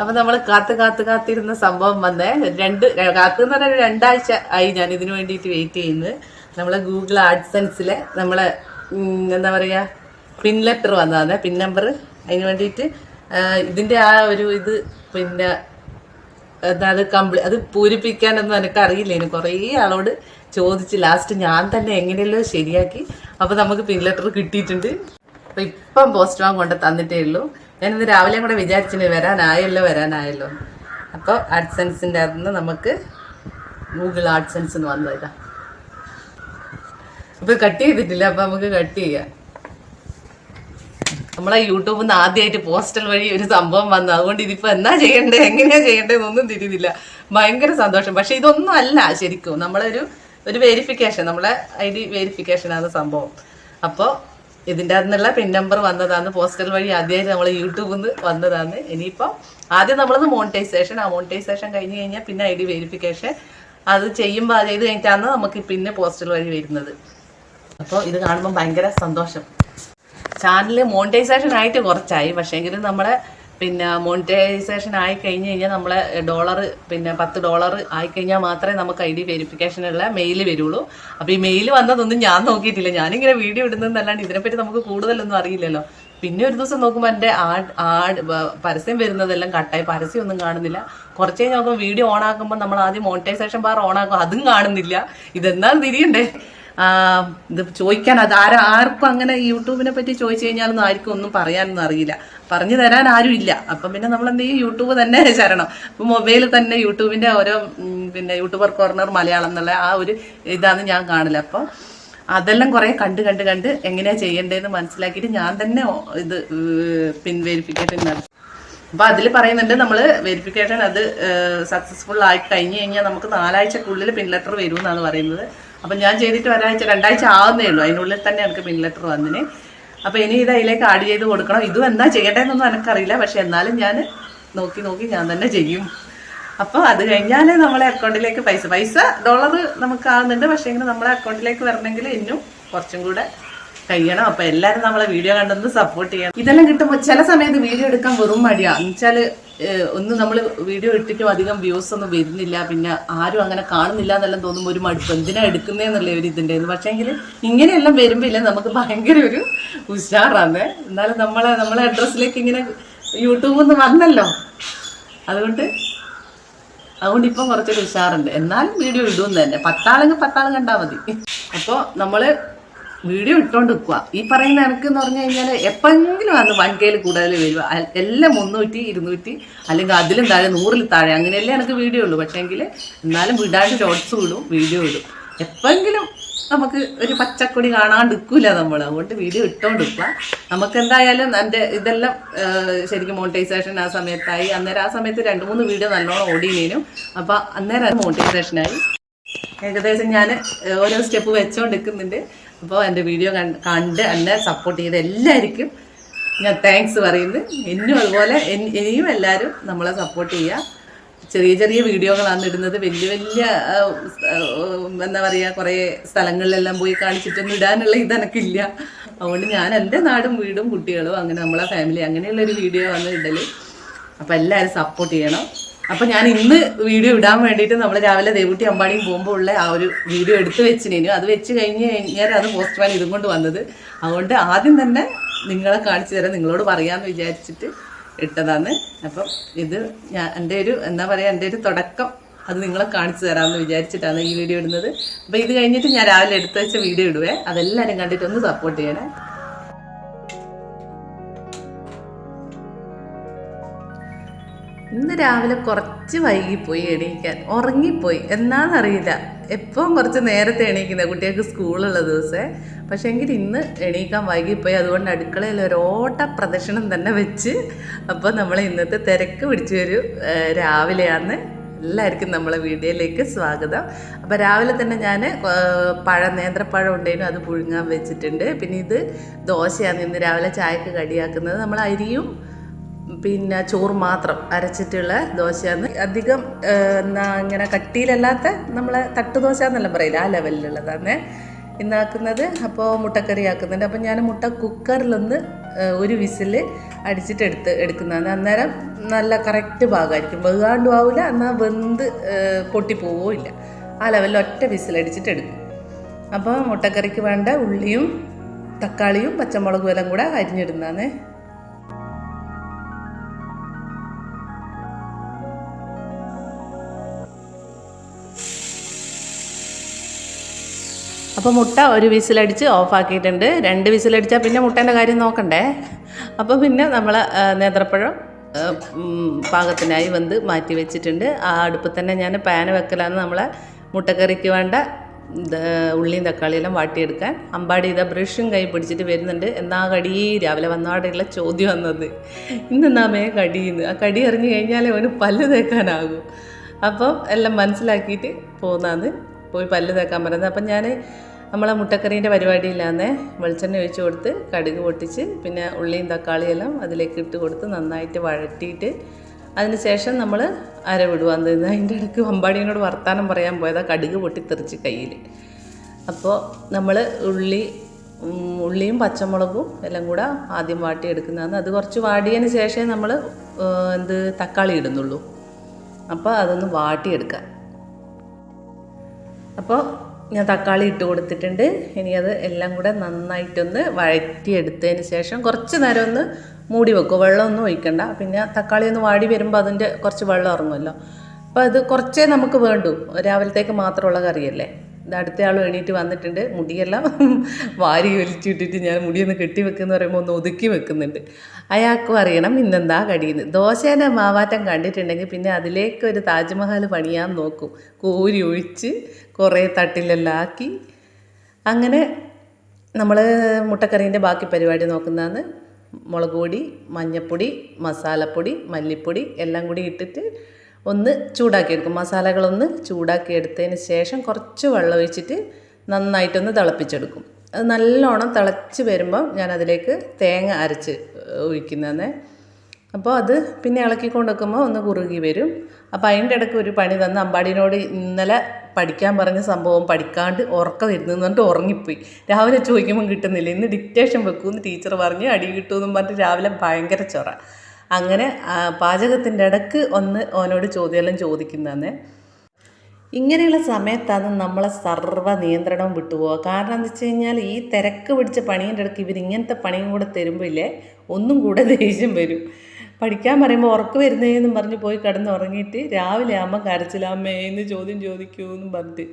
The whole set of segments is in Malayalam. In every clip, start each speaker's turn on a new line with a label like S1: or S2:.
S1: അപ്പൊ നമ്മൾ കാത്ത് കാത്ത് കാത്തിരുന്ന സംഭവം വന്നേ. രണ്ട് കാത്ത് എന്ന് പറഞ്ഞാൽ രണ്ടാഴ്ച ആയി ഞാൻ ഇതിനു വേണ്ടിയിട്ട് വെയിറ്റ് ചെയ്യുന്നത്. നമ്മളെ ഗൂഗിൾ ആഡ്സെൻസിലെ നമ്മളെ എന്താ പറയാ പിൻ ലെറ്റർ വന്നതാണ്. പിൻ നമ്പർ അതിന് വേണ്ടിയിട്ട് ഇതിന്റെ ആ ഒരു ഇത് പിന്നെ എന്താ അത് കംപ്ലീ അത് പൂരിപ്പിക്കാനൊന്നും എനിക്ക് അറിയില്ല എനിക്ക് കുറേ ആളോട് ചോദിച്ച് ലാസ്റ്റ് ഞാൻ തന്നെ എങ്ങനെയല്ലോ ശരിയാക്കി. അപ്പോൾ നമുക്ക് പിൻ ലെറ്റർ കിട്ടിയിട്ടുണ്ട്. അപ്പോൾ ഇപ്പം പോസ്റ്റ് വാൻ കൊണ്ട് തന്നിട്ടേ ഉള്ളൂ. ഞാൻ ഇന്ന് രാവിലെ കൂടെ വിചാരിച്ചിന് വരാനായല്ലോ വരാനായല്ലോ. അപ്പോൾ ആഡ്സെൻസിന്റെ അതിൽ നമുക്ക് ഗൂഗിൾ ആഡ്സെൻസ് എന്ന് വന്നതാ അപ്പോൾ കട്ട് ചെയ്തിട്ടില്ല അപ്പോൾ നമുക്ക് കട്ട് ചെയ്യാം. നമ്മളെ യൂട്യൂബിൽ നിന്ന് ആദ്യമായിട്ട് പോസ്റ്റൽ വഴി ഒരു സംഭവം വന്നു. അതുകൊണ്ട് ഇതിപ്പോൾ എന്നാ ചെയ്യണ്ടേ എങ്ങനെയാ ചെയ്യണ്ടേ എന്നൊന്നും തിരിയുന്നില്ല. ഭയങ്കര സന്തോഷം. പക്ഷെ ഇതൊന്നും അല്ല ശരിക്കും. നമ്മളൊരു ഒരു വെരിഫിക്കേഷൻ നമ്മളെ ഐ ഡി വെരിഫിക്കേഷൻ ആണ് സംഭവം. അപ്പോൾ ഇതിന്റെ അകത്തുനിന്നുള്ള പിൻ നമ്പർ വന്നതാണ് പോസ്റ്റൽ വഴി ആദ്യമായിട്ട് നമ്മൾ യൂട്യൂബിൽ നിന്ന് വന്നതാണ് ഇനിയിപ്പം ആദ്യം നമ്മളത് മോണിറ്റൈസേഷൻ ആ മോണിറ്റൈസേഷൻ കഴിഞ്ഞ് കഴിഞ്ഞാൽ പിന്നെ ഐ ഡി വെരിഫിക്കേഷൻ അത് ചെയ്യുമ്പോൾ അത് ചെയ്ത് കഴിഞ്ഞിട്ടാണ് നമുക്ക് പിന്നെ പോസ്റ്റൽ വഴി വരുന്നത്. അപ്പോൾ ഇത് കാണുമ്പോൾ ഭയങ്കര സന്തോഷം. ചാനൽ മോണിറ്റൈസേഷൻ ആയിട്ട് കുറച്ചായി. പക്ഷേങ്കിലും നമ്മളെ പിന്നെ മോണിറ്റൈസേഷൻ ആയി കഴിഞ്ഞ് കഴിഞ്ഞാൽ നമ്മളെ ഡോളർ പിന്നെ പത്ത് ഡോളർ ആയി കഴിഞ്ഞാൽ മാത്രമേ നമുക്ക് ഐ ഡി വെരിഫിക്കേഷനുള്ള മെയിൽ വരുള്ളൂ. അപ്പോൾ ഈ മെയിൽ വന്നതൊന്നും ഞാൻ നോക്കിയിട്ടില്ല. ഞാനിങ്ങനെ വീഡിയോ ഇടുന്നതല്ലാണ്ട് ഇതിനെപ്പറ്റി നമുക്ക് കൂടുതലൊന്നും അറിയില്ലല്ലോ. പിന്നെ ഒരു ദിവസം നോക്കുമ്പോൾ എന്റെ ആഡ് ആഡ് പരസ്യം വരുന്നതെല്ലാം കട്ടായി. പരസ്യം ഒന്നും കാണുന്നില്ല. കുറച്ച് കഴിഞ്ഞ് നോക്കുമ്പോൾ വീഡിയോ ഓൺ ആക്കുമ്പോൾ നമ്മൾ ആദ്യം മോണിറ്റൈസേഷൻ ബാർ ഓൺ ആക്കും. അതും കാണുന്നില്ല. ഇതെന്നാൽ തിരിയണ്ടേ? ഇത് ചോദിക്കാൻ അത് ആരാ ആർക്കും അങ്ങനെ യൂട്യൂബിനെ പറ്റി ചോദിച്ചു കഴിഞ്ഞാലൊന്നും ആർക്കും ഒന്നും പറയാനൊന്നും അറിയില്ല. പറഞ്ഞു തരാൻ ആരും ഇല്ല. അപ്പം പിന്നെ നമ്മൾ എന്ത് ചെയ്യും? യൂട്യൂബ് തന്നെ ശരണം. അപ്പം മൊബൈലിൽ തന്നെ യൂട്യൂബിന്റെ ഓരോ പിന്നെ യൂട്യൂബർ കോർണർ മലയാളം എന്നുള്ള ആ ഒരു ഇതാണ് ഞാൻ കാണില്ല അപ്പോൾ അതെല്ലാം കുറേ കണ്ട് കണ്ട് കണ്ട് എങ്ങനെയാണ് ചെയ്യേണ്ടതെന്ന് മനസ്സിലാക്കിയിട്ട് ഞാൻ തന്നെ ഇത് പിൻ വെരിഫിക്കേഷൻ നടത്തി അപ്പൊ അതിൽ പറയുന്നുണ്ട് നമ്മൾ വെരിഫിക്കേഷൻ അത് സക്സസ്ഫുൾ ആയി കഴിഞ്ഞ് കഴിഞ്ഞാൽ നമുക്ക് നാലാഴ്ചക്കുള്ളിൽ പിൻ ലെറ്റർ വരുമെന്നാണ് പറയുന്നത്. അപ്പൊ ഞാൻ ചെയ്തിട്ട് ഒരാഴ്ച രണ്ടാഴ്ച ആവുന്നേ ഉള്ളൂ. അതിനുള്ളിൽ തന്നെ എനിക്ക് പിൻ ലെറ്റർ വന്നിന്. അപ്പോൾ ഇനി ഇത് അതിലേക്ക് ആഡ് ചെയ്ത് കൊടുക്കണം. ഇതും എന്താ ചെയ്യണ്ടേന്നൊന്നും എനിക്കറിയില്ല പക്ഷേ എന്നാലും ഞാൻ നോക്കി നോക്കി ഞാൻ തന്നെ ചെയ്യും. അപ്പോൾ അത് കഴിഞ്ഞാൽ നമ്മളെ അക്കൗണ്ടിലേക്ക് പൈസ. പൈസ ഡോളർ നമുക്ക് ആവുന്നുണ്ട്. പക്ഷേ ഇങ്ങനെ നമ്മളെ അക്കൗണ്ടിലേക്ക് വരണമെങ്കിൽ ഇന്നും കുറച്ചും കൂടെ കഴിയണം. അപ്പൊ എല്ലാരും നമ്മളെ വീഡിയോ കണ്ടൊന്ന് സപ്പോർട്ട് ചെയ്യണം. ഇതെല്ലാം കിട്ടുമ്പോൾ ചില സമയത്ത് വീഡിയോ എടുക്കാൻ വെറും മടിയാ. എന്നുവെച്ചാൽ ഒന്ന് നമ്മൾ വീഡിയോ ഇട്ടിട്ടും അധികം വ്യൂസ് ഒന്നും വരുന്നില്ല. പിന്നെ ആരും അങ്ങനെ കാണുന്നില്ല എന്നെല്ലാം തോന്നുമ്പോൾ ഒരു മടുപ്പ് എന്തിനാ എടുക്കുന്നതെന്നുള്ള ഒരു ഇതിന്റെ പക്ഷേങ്കിൽ ഇങ്ങനെയെല്ലാം വരുമ്പോൾ ഇല്ല നമുക്ക് ഭയങ്കര ഒരു ഉഷാറാണ് എന്നാലും നമ്മളെ നമ്മളെ അഡ്രസ്സിലേക്ക് ഇങ്ങനെ യൂട്യൂബിൽ നിന്ന് വന്നല്ലോ. അതുകൊണ്ട് അതുകൊണ്ട് ഇപ്പം കുറച്ചൊരു ഉഷാറുണ്ട്. എന്നാലും വീഡിയോ ഇടുമെന്ന് തന്നെ. പത്താളെങ്കിൽ പത്താളും കണ്ടാൽ മതി. അപ്പോൾ നമ്മൾ വീഡിയോ ഇട്ടോണ്ട് നിൽക്കുക ഈ പറയുന്ന എന്ന് പറഞ്ഞു കഴിഞ്ഞാൽ എപ്പോഴെങ്കിലും അന്ന് വൺ കെയിൽ കൂടുതൽ വരിക എല്ലാം മുന്നൂറ്റി ഇരുന്നൂറ്റി അല്ലെങ്കിൽ അതിലും താഴെ നൂറിൽ താഴെ അങ്ങനെയല്ലേ എനിക്ക് വീഡിയോ ഉള്ളൂ. പക്ഷേങ്കിൽ എന്നാലും വിടാണ്ട് ഷോർട്സ് വിടും വീഡിയോ ഇടും. എപ്പോഴെങ്കിലും നമുക്ക് ഒരു പച്ചക്കൊടി കാണാണ്ട് നിൽക്കില്ല നമ്മൾ അതുകൊണ്ട് വീഡിയോ ഇട്ടോണ്ട് നിൽക്കുക നമുക്ക് എന്തായാലും എന്റെ ഇതെല്ലാം ശരിക്കും മോണിറ്റൈസേഷൻ ആ സമയത്തായി. അന്നേരം ആ സമയത്ത് രണ്ട് മൂന്ന് വീഡിയോ നല്ലോണം ഓടിയേനും അപ്പോൾ അന്നേരം അത് മോണിറ്റൈസേഷനായി ഏകദേശം ഞാൻ ഓരോ സ്റ്റെപ്പ് വെച്ചോണ്ട് നിൽക്കുന്നുണ്ട് അപ്പോൾ എന്റെ വീഡിയോ കണ്ട് എന്നെ സപ്പോർട്ട് ചെയ്ത എല്ലാവർക്കും ഞാൻ താങ്ക്സ് പറയുന്നു. എന്നും അതുപോലെ ഇനി- ഇനിയും എല്ലാവരും നമ്മളെ സപ്പോർട്ട് ചെയ്യുക. ചെറിയ ചെറിയ വീഡിയോകളാണ് ഇടുന്നത്. വലിയ വലിയ എന്താ പറയുക കുറേ സ്ഥലങ്ങളിലെല്ലാം പോയി കാണിച്ചിട്ടൊന്നും ഇടാനുള്ള ഇത് എനിക്കില്ല. അതുകൊണ്ട് ഞാൻ എന്റെ നാടും വീടും കുട്ടികളും അങ്ങനെ നമ്മളെ ഫാമിലി അങ്ങനെയുള്ളൊരു വീഡിയോ വന്ന് ഇടൽ അപ്പോൾ എല്ലാവരും സപ്പോർട്ട് ചെയ്യണം. അപ്പം ഞാൻ ഇന്ന് വീഡിയോ ഇടാൻ വേണ്ടിയിട്ട് നമ്മൾ രാവിലെ ദേവൂട്ടി അമ്പാടിയും പോകുമ്പോൾ ഉള്ള ആ ഒരു വീഡിയോ എടുത്തു വെച്ചിനു. അത് വെച്ച് കഴിഞ്ഞ് കഴിഞ്ഞാൽ അത് പോസ്റ്റ്മാൻ ഇതും കൊണ്ട് വന്നത്. അതുകൊണ്ട് ആദ്യം തന്നെ നിങ്ങളെ കാണിച്ചു തരാം. നിങ്ങളോട് പറയാമെന്ന് വിചാരിച്ചിട്ട് ഇട്ടതാണ്. അപ്പം ഇത് ഞാൻ എന്റെ ഒരു എന്താ പറയുക എന്റെ ഒരു തുടക്കം. അത് നിങ്ങളെ കാണിച്ചു തരാമെന്ന് വിചാരിച്ചിട്ടാണ് ഈ വീഡിയോ ഇടുന്നത്. അപ്പോൾ ഇത് കഴിഞ്ഞിട്ട് ഞാൻ രാവിലെ എടുത്തു വെച്ച വീഡിയോ ഇടുവേ. അതെല്ലാവരും കണ്ടിട്ട് ഒന്ന് സപ്പോർട്ട് ചെയ്യണേ. ഇന്ന് രാവിലെ കുറച്ച് വൈകിപ്പോയി എണീക്കാൻ. ഉറങ്ങിപ്പോയി. എന്നാന്നറിയില്ല. എപ്പോഴും കുറച്ച് നേരത്തെ എണീക്കുന്നത് കുട്ടികൾക്ക് സ്കൂളുള്ള ദിവസേ. പക്ഷേ എങ്കിൽ ഇന്ന് എണീക്കാൻ വൈകിപ്പോയി. അതുകൊണ്ട് അടുക്കളയിൽ ഒരു ഓട്ട പ്രദർശനം തന്നെ വെച്ച് അപ്പോൾ നമ്മൾ ഇന്നത്തെ തിരക്ക് പിടിച്ച ഒരു രാവിലെയാണ്. എല്ലാവർക്കും നമ്മളെ വീഡിയോയിലേക്ക് സ്വാഗതം. അപ്പോൾ രാവിലെ തന്നെ ഞാൻ പഴം നേന്ത്രപ്പഴം ഉണ്ടെങ്കിലും അത് പുഴുങ്ങാൻ വെച്ചിട്ടുണ്ട്. പിന്നെ ഇത് ദോശയാണ് ഇന്ന് രാവിലെ ചായക്ക് കടിയാക്കുന്നത്. നമ്മൾ അരിയും പിന്നെ ചോറ് മാത്രം അരച്ചിട്ടുള്ള ദോശയാണ് അധികം എന്നാ ഇങ്ങനെ കട്ടിയിലല്ലാത്ത നമ്മളെ തട്ടുദോശ എന്നെല്ലാം പറയില്ല ആ ലെവലിലുള്ളതാണ് ഇന്നാക്കുന്നത്. അപ്പോൾ മുട്ടക്കറി ആക്കുന്നുണ്ട് അപ്പോൾ ഞാൻ മുട്ട കുക്കറിലൊന്ന് ഒരു വിസിൽ അടിച്ചിട്ട് എടുത്ത് എടുക്കുന്നതാണ്. അന്നേരം നല്ല കറക്റ്റ് ഭാഗമായിരിക്കും വെകാണ്ടും ആവില്ല എന്നാൽ വെന്ത് പൊട്ടി പൊട്ടിപ്പോവോ ഇല്ല. ആ ലെവലിൽ ഒറ്റ വിസിലടിച്ചിട്ട് എടുക്കും. അപ്പോൾ മുട്ടക്കറിക്ക് വേണ്ട ഉള്ളിയും തക്കാളിയും പച്ചമുളകും എല്ലാം കൂടെ അരിഞ്ഞിടുന്നതാണ് അപ്പോൾ മുട്ട ഒരു വിസിലടിച്ച് ഓഫാക്കിയിട്ടുണ്ട്. രണ്ട് വിസിലടിച്ചാൽ പിന്നെ മുട്ടേന്റെ കാര്യം നോക്കണ്ടേ? അപ്പോൾ പിന്നെ നമ്മൾ നേന്ത്രപ്പഴം പാകത്തിനായി വെന്ത് മാറ്റി വെച്ചിട്ടുണ്ട്. ആ അടുപ്പിൽ തന്നെ ഞാൻ പാന് വെക്കലാണ് നമ്മളെ മുട്ടക്കറിക്ക് വേണ്ട ഉള്ളിയും തക്കാളിയെല്ലാം വാട്ടിയെടുക്കാൻ. അമ്പാടി ഇതാ ബ്രഷും കൈ പിടിച്ചിട്ട് വരുന്നുണ്ട്. എന്നാ കടി? രാവിലെ വന്നപാടെയുള്ള ചോദ്യം വന്നത്. ഇന്നെന്നാ മേ കടിയെന്ന്? ആ കടി അറിഞ്ഞു കഴിഞ്ഞാലേ അവന് പല്ല് തേക്കാനാകും. അപ്പം എല്ലാം മനസ്സിലാക്കിയിട്ട് പോകുന്നതാണ് പോയി പല്ല് തേക്കാൻ പറയുന്നത് അപ്പം ഞാൻ നമ്മളെ മുട്ടക്കറീന്റെ പരിപാടിയില്ലാന്നേ വെളിച്ചെണ്ണ ഒഴിച്ച് കൊടുത്ത് കടുക് പൊട്ടിച്ച് പിന്നെ ഉള്ളിയും തക്കാളിയും എല്ലാം അതിലേക്ക് ഇട്ട് കൊടുത്ത് നന്നായിട്ട് വഴറ്റിയിട്ട് അതിന് ശേഷം നമ്മൾ അരവിടുക തരുന്നത് അതിന്റെ ഇടയ്ക്ക് അമ്പാടിയോട് വർത്താനം പറയാൻ പോയതാ കടുക് പൊട്ടിത്തെറിച്ച് കയ്യിൽ. അപ്പോൾ നമ്മൾ ഉള്ളി ഉള്ളിയും പച്ചമുളകും എല്ലാം കൂടെ ആദ്യം വാട്ടി വാട്ടിയെടുക്കുന്നതാണ്. അത് കുറച്ച് വാടിയതിന് ശേഷമേ നമ്മൾ എന്ത് തക്കാളി ഇടുന്നുള്ളൂ. അപ്പോൾ അതൊന്ന് വാട്ടിയെടുക്കാം അപ്പോൾ ഞാൻ തക്കാളി ഇട്ട് കൊടുത്തിട്ടുണ്ട്. ഇനി അത് എല്ലാം കൂടെ നന്നായിട്ടൊന്ന് വഴറ്റിയെടുത്തതിന് ശേഷം കുറച്ച് നേരം ഒന്ന് മൂടി വെക്കും. വെള്ളമൊന്നും ഒഴിക്കണ്ട. പിന്നെ തക്കാളി ഒന്ന് വാടി വരുമ്പോൾ അതിന്റെ കുറച്ച് വെള്ളം ഇറങ്ങുമല്ലോ. അപ്പോൾ അത് കുറച്ചേ നമുക്ക് വേണ്ടൂ. രാവിലത്തേക്ക് മാത്രമുള്ള കറിയല്ലേ? അടുത്ത ആൾ എണീറ്റ് വന്നിട്ടുണ്ട്. മുടിയെല്ലാം വാരി വലിച്ചിട്ടിട്ട് ഞാൻ മുടിയൊന്ന് കെട്ടി വെക്കുന്ന പറയുമ്പോൾ ഒന്ന് ഒതുക്കി വെക്കുന്നുണ്ട്. അയാൾക്കും അറിയണം ഇന്നെന്താ കടിയുന്നത് ദോശേനെ മാവാറ്റം കണ്ടിട്ടുണ്ടെങ്കിൽ പിന്നെ അതിലേക്ക് ഒരു താജ്മഹൽ പണിയാൻ നോക്കും. കോരി ഒഴിച്ച് കുറേ തട്ടിലെല്ലാം ആക്കി. അങ്ങനെ നമ്മൾ മുട്ടക്കറീന്റെ ബാക്കി പരിപാടി നോക്കുന്നതാണ്. മുളക് പൊടി മഞ്ഞൾപ്പൊടി മസാലപ്പൊടി മല്ലിപ്പൊടി എല്ലാം കൂടി ഇട്ടിട്ട് ഒന്ന് ചൂടാക്കിയെടുക്കും മസാലകളൊന്ന് ചൂടാക്കി എടുത്തതിന് ശേഷം കുറച്ച് വെള്ളം ഒഴിച്ചിട്ട് നന്നായിട്ടൊന്ന് തിളപ്പിച്ചെടുക്കും. അത് നല്ലോണം തിളച്ച് വരുമ്പം ഞാൻ അതിലേക്ക് തേങ്ങ അരച്ച് ഒഴിക്കുന്നതാണ്. അപ്പോൾ അത് പിന്നെ ഇളക്കിക്കൊണ്ട് വെക്കുമ്പോൾ ഒന്ന് കുറുകി വരും. അപ്പോൾ അതിന്റെ ഇടയ്ക്ക് ഒരു പണി തന്ന് അമ്പാടിനോട് ഇന്നലെ പഠിക്കാൻ പറഞ്ഞ സംഭവം പഠിക്കാണ്ട് ഉറക്കം വരുന്നു എന്നിട്ട് ഉറങ്ങിപ്പോയി. രാവിലെ ചോദിക്കുമ്പോൾ കിട്ടുന്നില്ല. ഇന്ന് ഡിക്റ്റേഷൻ വെക്കുമെന്ന് ടീച്ചർ പറഞ്ഞ് അടി കിട്ടുമെന്നും പറഞ്ഞിട്ട് രാവിലെ ഭയങ്കര ചൊറ. അങ്ങനെ പാചകത്തിന്റെ ഇടയ്ക്ക് ഒന്ന് ഓനോട് ചോദ്യമെല്ലാം ചോദിക്കുന്നതെന്ന്. ഇങ്ങനെയുള്ള സമയത്താണ് നമ്മളെ സർവ നിയന്ത്രണം വിട്ടുപോകുക കാരണം എന്താ വെച്ച് കഴിഞ്ഞാൽ ഈ തിരക്ക് പിടിച്ച പണീന്റെ ഇടയ്ക്ക് ഇവർ ഇങ്ങനത്തെ പണിയും കൂടെ തരുമ്പോഴില്ലേ ഒന്നും കൂടെ ദേഷ്യം വരും. പഠിക്കാൻ പറയുമ്പോൾ ഉറക്ക് വരുന്നതെന്നും പറഞ്ഞ് പോയി കിടന്ന് ഉറങ്ങിയിട്ട് രാവിലെ അമ്മ കരച്ചിലാമ്മേ എന്ന് ചോദ്യം ചോദിക്കൂ എന്നും പറഞ്ഞിട്ട്.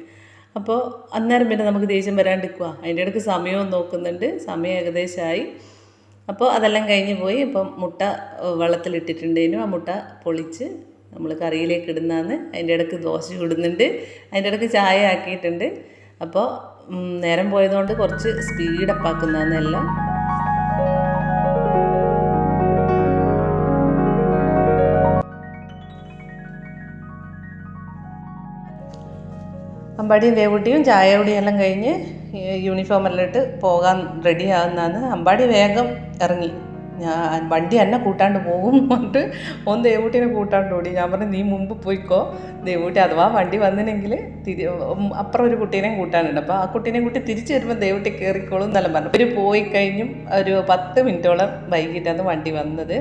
S1: അപ്പോൾ അന്നേരം പിന്നെ നമുക്ക് ദേഷ്യം വരാണ്ടിരിക്കുക അതിന്റെ ഇടയ്ക്ക് സമയവും നോക്കുന്നുണ്ട്. സമയം ഏകദേശമായി അപ്പോൾ അതെല്ലാം കഴിഞ്ഞ് പോയി. ഇപ്പം മുട്ട വെള്ളത്തിലിട്ടിട്ടുണ്ടേനും. ആ മുട്ട പൊളിച്ച് നമ്മൾ കറിയിലേക്ക് ഇടുന്നതാണ്. അതിന്റെ ഇടയ്ക്ക് ദോശ ഇടുന്നുണ്ട് അതിന്റെ ഇടയ്ക്ക് ചായ ആക്കിയിട്ടുണ്ട്. അപ്പോൾ നേരം പോയതുകൊണ്ട് കുറച്ച് സ്പീഡപ്പാക്കുന്നതാണ് എല്ലാം. അമ്പാടിയും ദേവുട്ടിയും ചായ എല്ലാം കഴിഞ്ഞ് യൂണിഫോം എല്ലാം ഇട്ട് പോകാൻ റെഡി ആകുന്നതാണ് അമ്പാടി വേഗം ഇറങ്ങി. ഞാൻ വണ്ടി എന്നെ കൂട്ടാണ്ട് പോകും പറഞ്ഞിട്ട് ഓൻ ദേവൂട്ടിനെ കൂട്ടാണ്ട് ഓടി. ഞാൻ പറഞ്ഞു നീ മുമ്പ് പോയിക്കോ. ദേവൂട്ടി അഥവാ വണ്ടി വന്നിനെങ്കിൽ തിരി അപ്പുറം ഒരു കുട്ടീനെയും കൂട്ടാനുണ്ട്. അപ്പോൾ ആ കുട്ടീനെ കൂട്ടി തിരിച്ചു വരുമ്പോൾ ദേവൂട്ടി കയറിക്കോളും എന്നെല്ലാം പറഞ്ഞു. ഇവർ പോയി കഴിഞ്ഞും ഒരു പത്ത് മിനിറ്റോളം വൈകിട്ടാണ് വണ്ടി വന്നത്.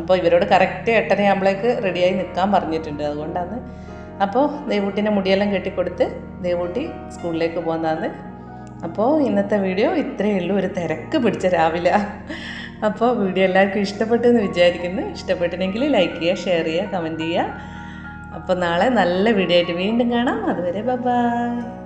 S1: അപ്പോൾ ഇവരോട് കറക്റ്റ് എട്ടരയാകുമ്പോഴേക്ക് റെഡിയായി നിൽക്കാൻ പറഞ്ഞിട്ടുണ്ട്. അതുകൊണ്ടാണ് അപ്പോൾ ദേവൂട്ടിന്റെ മുടിയെല്ലാം കെട്ടിക്കൊടുത്ത് ദേവൂട്ടി സ്കൂളിലേക്ക് പോകുന്നതാണ് അപ്പോൾ ഇന്നത്തെ വീഡിയോ ഇത്രയേ ഉള്ളൂ. ഒരു തിരക്ക് പിടിച്ച രാവിലെ. അപ്പോൾ വീഡിയോ എല്ലാവർക്കും ഇഷ്ടപ്പെട്ടു എന്ന് വിചാരിക്കുന്നു. ഇഷ്ടപ്പെട്ടിട്ടുണ്ടെങ്കിൽ ലൈക്ക് ചെയ്യുക ഷെയർ ചെയ്യുക കമന്റ് ചെയ്യുക. അപ്പോൾ നാളെ നല്ല വീഡിയോ ആയിട്ട് വീണ്ടും കാണാം. അതുവരെ ബൈ